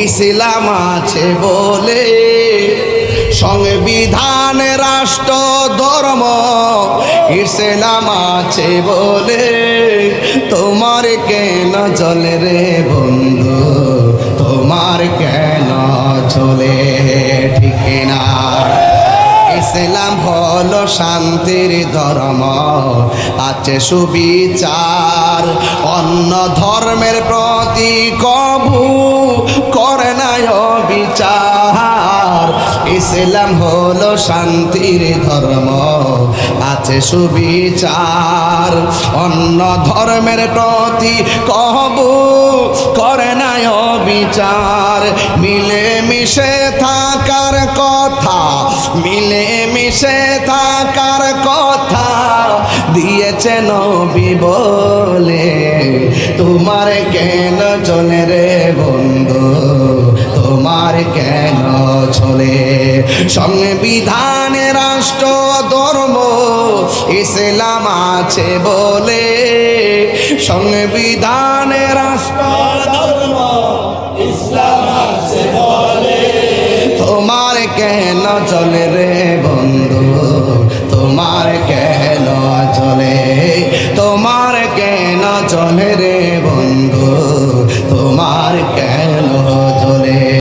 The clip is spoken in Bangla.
ইসলাম আছে বলে সংবিধান রাষ্ট্র, ধর্ম, ইসলাম আছে বলে, তোমার কেন চলে রে বন্ধু? তোমার কেন চলে ঠিক না? ইসলাম হলো শান্তির ধর্ম, আছে সুবিচার, অন্য ধর্মের প্রতি কবু বিচার ইসলাম হলো শান্তির ধর্ম, আছে সুবিচার। অন্য ধর্মের প্রতি কবু করে নাই বিচার মিলে মিশে থাকার কথা মিলে মিশে থাকার কথা দিয়েছে নবী বলে। তোমার কেন চলে রে বন্ধু? তোমার কেন চলে? সংবিধানে রাষ্ট্র, ধর্ম, ইসলাম আছে বলে। সংবিধানে রাষ্ট্র, ধর্ম, ইসলাম আছে বলে। তোমার কেন চলে রে বন্ধু? তোমার কেন চলে? তোমার কেন চলে রে